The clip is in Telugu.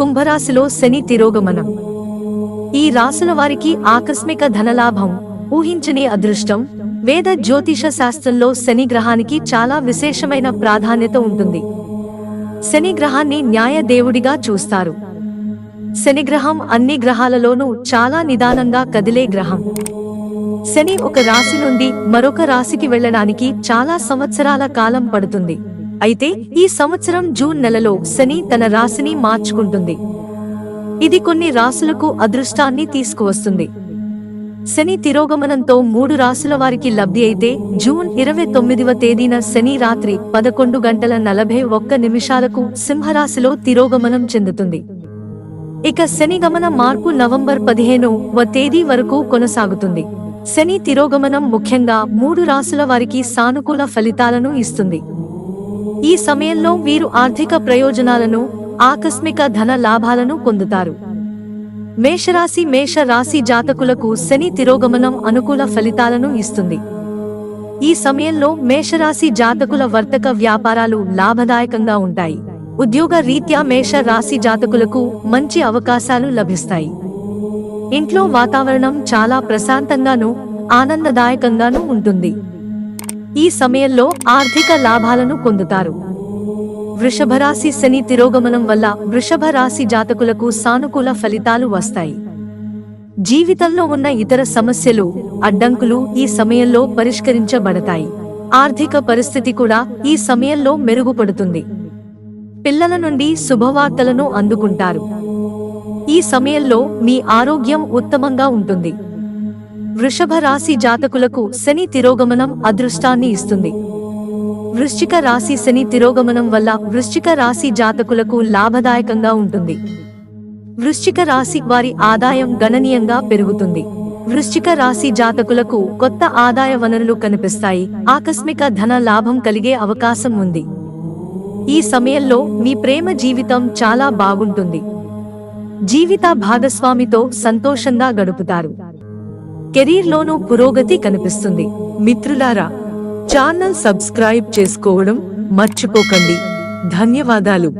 కుంభరాశిలో శని తిరోగమనం. ఈ రాసుల వారికి ఆకస్మిక ధనలాభం ఊహించని అదృష్టం వేద జ్యోతిష శాస్త్రంలో శని గ్రహానికి చాలా విశేషమైన ప్రాధాన్యత ఉంటుంది. శని గ్రహాన్ని న్యాయ దేవుడిగా చూస్తారు. శని గ్రహం అన్ని గ్రహాలలోనూ చాలా నిదానంగా కదిలే గ్రహం. శని ఒక రాశి నుండి మరొక రాశికి వెళ్ళడానికి చాలా సంవత్సరాల కాలం పడుతుంది. అయితే ఈ సంవత్సరం జూన్ నెలలో శని తన రాశిని మార్చుకుంటుంది. ఇది కొన్ని రాసులకు అదృష్టాన్ని తీసుకువస్తుంది. శని తిరోగమనంతో మూడు రాసుల వారికి లబ్ధి అయితే జూన్ ఇరవై తొమ్మిదివ తేదీన శని రాత్రి పదకొండు గంటల నలభై ఒక్క నిమిషాలకు సింహరాశిలో తిరోగమనం చెందుతుంది. ఇక శని గమన మార్పు నవంబర్ పదిహేను వ తేదీ వరకు కొనసాగుతుంది. శని తిరోగమనం ముఖ్యంగా మూడు రాసుల వారికి సానుకూల ఫలితాలను ఇస్తుంది. ఈ సమయంలో వీరు ఆర్థిక ప్రయోజనాలను ఆకస్మిక ధన లాభాలను పొందుతారు. మేషరాశి మేష రాశి జాతకులకు శని తిరోగమనం అనుకూల ఫలితాలను ఇస్తుంది. ఈ సమయంలో మేషరాశి జాతకుల వర్తక వ్యాపారాలు లాభదాయకంగా ఉంటాయి. ఉద్యోగ రీత్యా మేష రాశి జాతకులకు మంచి అవకాశాలు లభిస్తాయి. ఇంట్లో వాతావరణం చాలా ప్రశాంతంగాను ఆనందదాయకంగాను ఉంటుంది. ఈ సమయంలో ఆర్థిక లాభాలను పొందుతారు. వృషభరాశి శని తిరోగమనం వల్ల వృషభ రాశి జాతకులకు సానుకూల ఫలితాలు వస్తాయి. జీవితంలో ఉన్న ఇతర సమస్యలు అడ్డంకులు ఈ సమయంలో పరిష్కరించబడతాయి. ఆర్థిక పరిస్థితి కూడా ఈ సమయంలో మెరుగుపడుతుంది. పిల్లల నుండి శుభవార్తలను అందుకుంటారు. ఈ సమయంలో మీ ఆరోగ్యం ఉత్తమంగా ఉంటుంది. వృషభ రాశి జాతకులకు శని తిరోగమనం అదృష్టాన్ని ఇస్తుంది. వృశ్చిక రాశి శని తిరోగమనం వల్ల వృశ్చిక రాశి జాతకులకు లాభదాయకంగా ఉంటుంది. వృశ్చిక రాశి వారి ఆదాయం గణనీయంగా పెరుగుతుంది. వృశ్చిక రాశి జాతకులకు కొత్త ఆదాయ వనరులు కనిపిస్తాయి. ఆకస్మిక ధన లాభం కలిగే అవకాశం ఉంది. ఈ సమయంలో మీ ప్రేమ జీవితం చాలా బాగుంటుంది. జీవిత భాగస్వామితో సంతోషంగా గడుపుతారు. కెరీర్లోనూ పురోగతి కనిపిస్తుంది. మిత్రులారా ఛానల్ సబ్స్క్రైబ్ చేసుకోవడం మర్చిపోకండి. ధన్యవాదాలు.